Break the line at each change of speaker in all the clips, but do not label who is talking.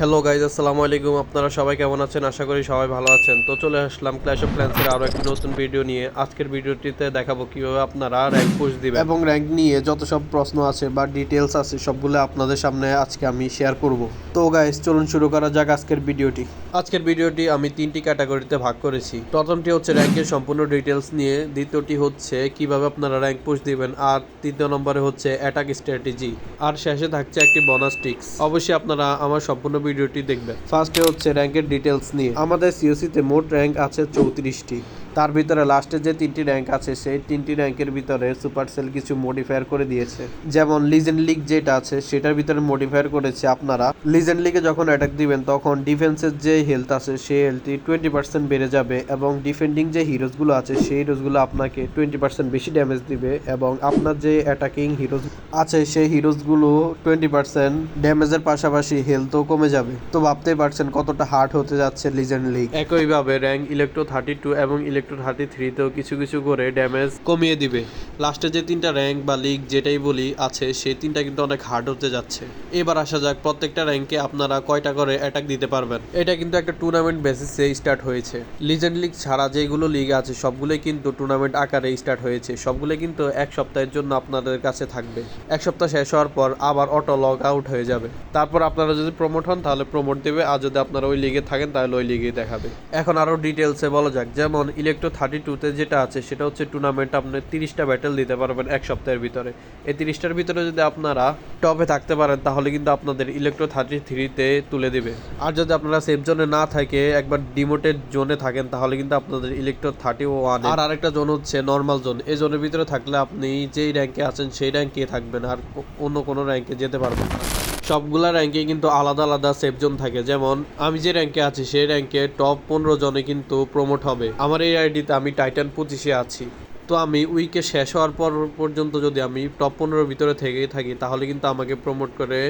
Hello guys আসসালামু আলাইকুম। আপনারা সবাই কেমন আছেন? আশা করি সবাই ভালো আছেন। তো চলে আসলাম ক্ল্যাশ অফ ক্ল্যান্সের আরও একটি নতুন ভিডিও নিয়ে। আজকের ভিডিওটিতে দেখাবো কীভাবে আপনারা র্যাঙ্ক পুশ দিবেন। এবং র্যাঙ্ক নিয়ে যত সব প্রশ্ন আছে বা ডিটেলস আছে সবগুলো আপনাদের সামনে আজকে আমি শেয়ার করব। তো গাইজ চলুন শুরু করা যাক আজকের ভিডিওটি আজকের ভিডিওটি আমি তিনটি ক্যাটাগরিতে ভাগ করেছি। প্রথমটি হচ্ছে র্যাঙ্কের সম্পূর্ণ ডিটেলস নিয়ে। দ্বিতীয়টি হচ্ছে কীভাবে আপনারা র্যাঙ্ক পুশ দিবেন। আর তৃতীয় নম্বরে হচ্ছে অ্যাটাক স্ট্র্যাটেজি আর শেষে থাকছে একটি বোনাস টিক্স অবশ্যই আপনারা আমার সম্পূর্ণ ভিডিওটি দেখবেন। ফার্স্টে হচ্ছে র্যাঙ্কের ডিটেলস নিয়ে। আমাদের সিওসিতে মোট র্যাঙ্ক আছে চৌত্রিশটি। তার ভিতরে লাস্টে যে তিনটি র্যাঙ্ক আছে, সেই তিনটি র্যাঙ্কের ভিতরে সুপারসেল কিছু মডিফায়ার করে দিয়েছে। যেমন লিজেন্ড লিগ যেটা আছে, সেটার ভিতরে মডিফায়ার করেছে আপনারা। লিজেন্ড লিগে যখন অ্যাটাক দিবেন, তখন ডিফেন্সের যে হেলথ আছে, সেই হেলথটি টোয়েন্টি পার্সেন্ট বেড়ে যাবে এবং ডিফেন্ডিং যে হিরোজগুলো আছে, সেই হিরোজগুলো আপনাকে টোয়েন্টি পার্সেন্ট বেশি ড্যামেজ দিবে এবং আপনার যে অ্যাটাকিং হিরোজ আছে, সেই হিরোজগুলো টোয়েন্টি পার্সেন্ট ড্যামেজের পাশাপাশি হেলথও কমে যাবে। তো ভাবতেই পারছেন কতটা হার্ড হতে যাচ্ছে লিজেন্ড লিগ একইভাবে র্যাঙ্ক ইলেকট্রো থার্টি টু এবং ইলেকট্রো থার্টি থ্রিতেও কিছু কিছু করে ড্যামেজ কমিয়ে দিবে। লাস্টে যে তিনটা র্যাঙ্ক বা লিগ যেটাই বলি আছে, সেই তিনটা কিন্তু অনেক হার্ড হতে যাচ্ছে। এবার আসা যাক, প্রত্যেকটা র্যাঙ্কে আপনারা কয়টা করে অ্যাটাক দিতে পারবেন। এটা কিন্তু একটা টুর্নামেন্ট বেসিসে স্টার্ট হয়েছে। লিজেন্ড লিগ ছাড়া যেগুলো লিগ আছে, সবগুলোই কিন্তু টুর্নামেন্ট আকারে স্টার্ট হয়েছে। সবগুলো কিন্তু এক সপ্তাহের জন্য আপনাদের কাছে থাকবে। এক সপ্তাহ শেষ হওয়ার পর আবার অটো লগ আউট হয়ে যাবে। তারপর আপনারা যদি প্রমোট হন, তাহলে প্রমোট দেবে। আর যদি আপনারা ওই লিগে থাকেন, তাহলে ওই লিগেই দেখাবে। এখন আরও ডিটেলসে বলা যাক। যেমন ইলেকট্রো থার্টি টুতে যেটা আছে, সেটা হচ্ছে টুর্নামেন্ট আপনি তিরিশটা ব্যাটেল দিতে পারবেন এক সপ্তাহের ভিতরে। এই তিরিশটার ভিতরে যদি আপনারা টপে থাকতে পারেন, তাহলে কিন্তু আপনাদের ইলেকট্রো থার্টি থ্রিতে তুলে দিবে। আর যদি আপনারা সেফ জোনে না থাকে, একবার ডিমোটেড জোনে থাকেন, তাহলে কিন্তু আপনাদের ইলেকট্রো থার্টি ওয়ান আর আরেকটা জোন হচ্ছে নর্মাল জোন এই জোনের ভিতরে থাকলে আপনি যেই র্যাঙ্কে আছেন, সেই র্যাঙ্কে থাকবেন, আর অন্য কোনো র্যাঙ্কে যেতে পারবেন না। সবগুলা র্যাঙ্কে কিন্তু আলাদা আলাদা সেফ জোন থাকে। যেমন, আমি যে র্যাঙ্কে আছি, সেই র্যাঙ্কে টপ পনেরো জনে কিন্তু প্রমোট হবে। আমার এই আইডিতে আমি টাইটান পঁচিশে আছি। তো আমি উইকে শেষ হওয়ার পর পর্যন্ত যদি আমি টপ পনেরোর ভিতরে থেকে থাকি, তাহলে কিন্তু আমাকে প্রমোট করে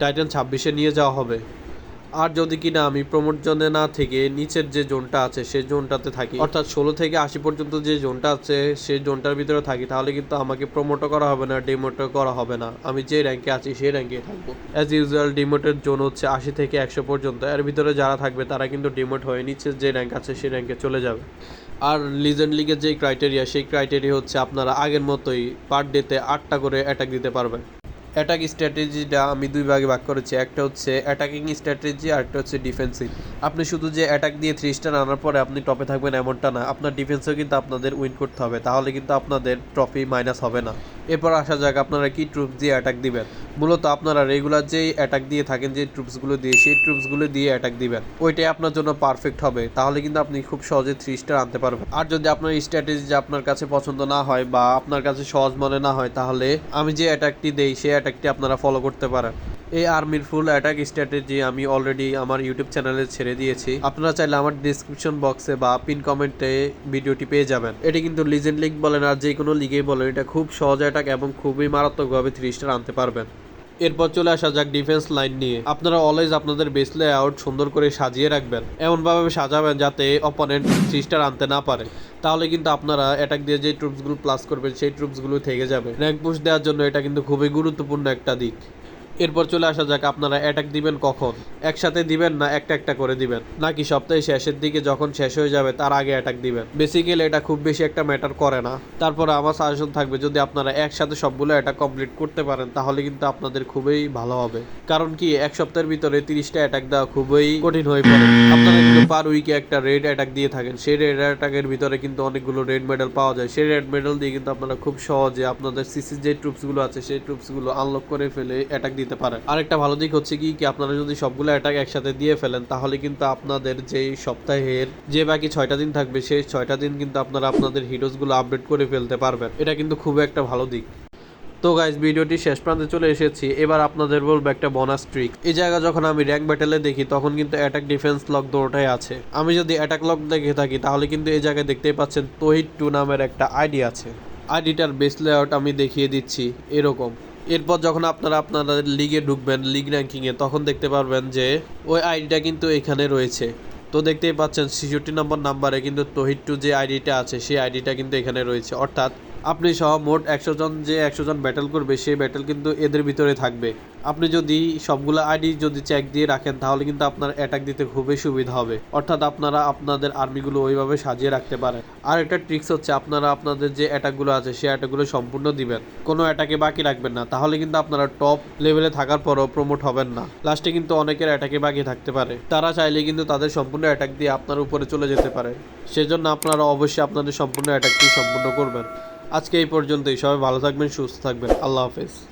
টাইটান ছাব্বিশে নিয়ে যাওয়া হবে। আর যদি কিনা আমি প্রমোট জোনে না থেকে নিচের যে জোনটা আছে, সেই জোনটাতে থাকি। অর্থাৎ ষোলো থেকে আশি পর্যন্ত যে জোনটা আছে, সেই জোনটার ভিতরে থাকি। তাহলে কিন্তু আমাকে প্রমোটও করা হবে না, ডিমোটও করা হবে না। আমি যে র্যাঙ্কে আছি, সেই র্যাঙ্কে থাকব। অ্যাজ ইউজুয়াল ডিমোটের জোন হচ্ছে আশি থেকে একশো পর্যন্ত। এর ভিতরে যারা থাকবে, তারা কিন্তু ডিমোট হয়ে নিচের যে র্যাঙ্ক আছে, সেই র্যাঙ্কে চলে যাবে। আর লিজেন্ড লিগের যে ক্রাইটেরিয়া সেই ক্রাইটেরিয়া হচ্ছে আপনারা আগের মতোই পার ডেতে আটটা করে অ্যাটাক দিতে পারবেন। অ্যাটাক স্ট্র্যাটেজিটা আমি দুই ভাগে ভাগ করেছি। একটা হচ্ছে অ্যাটাকিং স্ট্র্যাটেজি আর একটা হচ্ছে ডিফেন্সিভ আপনি শুধু যে অ্যাটাক দিয়ে থ্রি স্টার আনার পরে আপনি টপে থাকবেন এমনটা না। আপনার ডিফেন্সেও কিন্তু আপনাদের উইন করতে হবে। তাহলে কিন্তু আপনাদের ট্রফি মাইনাস হবে না। এরপর আসা যাক আপনারা কি ট্রুপস দিয়ে অ্যাটাক দিবেন? মূলত আপনারা রেগুলার যেই অ্যাটাক দিয়ে থাকেন যে ট্রুপসগুলো দিয়ে, সেই ট্রুপসগুলো দিয়ে অ্যাটাক দিবেন। ওইটাই আপনার জন্য পারফেক্ট হবে। তাহলে কিন্তু আপনি খুব সহজে থ্রি স্টার আনতে পারবেন। আর যদি আপনার স্ট্র্যাটেজি যে আপনার কাছে পছন্দ না হয় বা আপনার কাছে সহজ মনে না হয়, তাহলে আমি যে অ্যাটাকটি দেই, সেই অ্যাটাকটি আপনারা ফলো করতে পারেন। এই আর্মির ফুল অ্যাটাক স্ট্র্যাটেজি আমি অলরেডি আমার ইউটিউব চ্যানেলে ছেড়ে দিয়েছি। আপনারা চাইলে আমার ডিসক্রিপশন বক্সে বা পিন কমেন্টে ভিডিওটি পেয়ে যাবেন। এটি কিন্তু লিজেন্ড লিগ বলেন আর যে কোনো লিগেই বলেন, এটা খুব সহজ অ্যাটাক এবং খুবই মারাত্মকভাবে থ্রি স্টার আনতে পারবেন। এরপর চলে আসা যাক ডিফেন্স লাইন নিয়ে। আপনারা অলওয়েজ আপনাদের বেস আউট সুন্দর করে সাজিয়ে রাখবেন। এমনভাবে সাজাবেন যাতে অপোনেন্ট থ্রি স্টার আনতে না পারে। তাহলে কিন্তু আপনারা অ্যাটাক দিয়ে যে ট্রুপসগুলো প্লাস করবেন, সেই ট্রুপসগুলো থেকে যাবে। র্যাঙ্ক পুশ দেওয়ার জন্য এটা কিন্তু খুবই গুরুত্বপূর্ণ একটা দিক। এরপর চলে আসা যাক আপনারা অ্যাটাক দিবেন কখন। একসাথে দিবেন না একটা একটা করে দিবেন? নাকি সপ্তাহে শেষের দিকে যখন শেষ হয়ে যাবে, তার আগে অ্যাটাক দিবেন? বেসিক্যালি এটা খুব বেশি একটা ম্যাটার করে না। তারপরে আমার সাজেশন থাকবে, যদি আপনারা একসাথে সবগুলো অ্যাটাক কমপ্লিট করতে পারেন, তাহলে কিন্তু আপনাদের খুবই ভালো হবে। কারণ কি, এক সপ্তাহের ভিতরে তিরিশটা অ্যাটাক দেওয়া খুবই কঠিন হয়ে পড়ে। আপনারা কিন্তু পার উইকে একটা রেড অ্যাটাক দিয়ে থাকেন। সেই রেড অ্যাটাকের ভিতরে কিন্তু অনেকগুলো রেড মেডেল পাওয়া যায়। সেই রেড মেডেল দিয়ে কিন্তু আপনারা খুব সহজে আপনাদের সিসি যে ট্রুপসগুলো আছে, সেই ট্রুপসগুলো আনলক করে ফেলে অ্যাটাক দিতে পারেন। আরেকটা ভালো দিক হচ্ছে কি কি আপনারা যদি সবগুলো অ্যাটাক একসাথে দিয়ে ফেলেন, তাহলে কিন্তু আপনাদের যেই সপ্তাহের যে বাকি ছয়টা দিন থাকবে, সেই ছয়টা দিন কিন্তু আপনারা আপনাদের হিরোজগুলো আপডেট করে ফেলতে পারবেন। এটা কিন্তু খুব একটা ভালো দিক। তো গাইজ ভিডিওটি শেষ প্রান্তে চলে এসেছি। এবার আপনাদের বলব একটা বোনাস ট্রিক এই জায়গা যখন আমি র্যাঙ্ক ব্যাটেলে দেখি, তখন কিন্তু অ্যাটাক ডিফেন্স লক দুটোটাই আছে। আমি যদি অ্যাটাক লক দেখে থাকি, তাহলে কিন্তু এই জায়গায় দেখতেই পাচ্ছেন তহিদ টু নামের একটা আইডি আছে। আইডিটার বেস লেআউট আমি দেখিয়ে দিচ্ছি এরকম। এরপর যখন আপনারা আপনারা লিগে ঢুকবেন লিগ র্যাঙ্কিংয়ে তখন দেখতে পারবেন যে ওই আইডিটা কিন্তু এখানে রয়েছে। তো দেখতেই পাচ্ছেন, ছেষট্টি নম্বর নাম্বারে কিন্তু তহিদ টু যে আইডিটা আছে, সেই আইডিটা কিন্তু এখানে রয়েছে। অর্থাৎ আপনি সহ মোট একশো জন, যে একশো জন ব্যাটেল করবে, সেই ব্যাটেল কিন্তু এদের ভিতরে থাকবে। আপনি যদি সবগুলো আইডি যদি চেক দিয়ে রাখেন, তাহলে কিন্তু আপনার অ্যাটাক দিতে খুবই সুবিধা হবে। অর্থাৎ আপনারা আপনাদের আর্মিগুলো ওইভাবে সাজিয়ে রাখতে পারেন। আর একটা ট্রিক্স হচ্ছে, আপনারা আপনাদের যে অ্যাটাকগুলো আছে, সেই অ্যাটাকগুলো সম্পূর্ণ দিবেন। কোনো অ্যাটাকে বাকি রাখবেন না। তাহলে কিন্তু আপনারা টপ লেভেলে থাকার পরও প্রমোট হবেন না। লাস্টে কিন্তু অনেকের অ্যাটাকে বাকি থাকতে পারে। তারা চাইলে কিন্তু তাদের সম্পূর্ণ অ্যাটাক দিয়ে আপনার উপরে চলে যেতে পারে। সেজন্য আপনারা অবশ্যই আপনাদের সম্পূর্ণ অ্যাটাকটি সম্পূর্ণ করবেন। আজকে এই পর্যন্তই। সবাই ভালো থাকবেন, সুস্থ থাকবেন। আল্লাহ হাফেজ।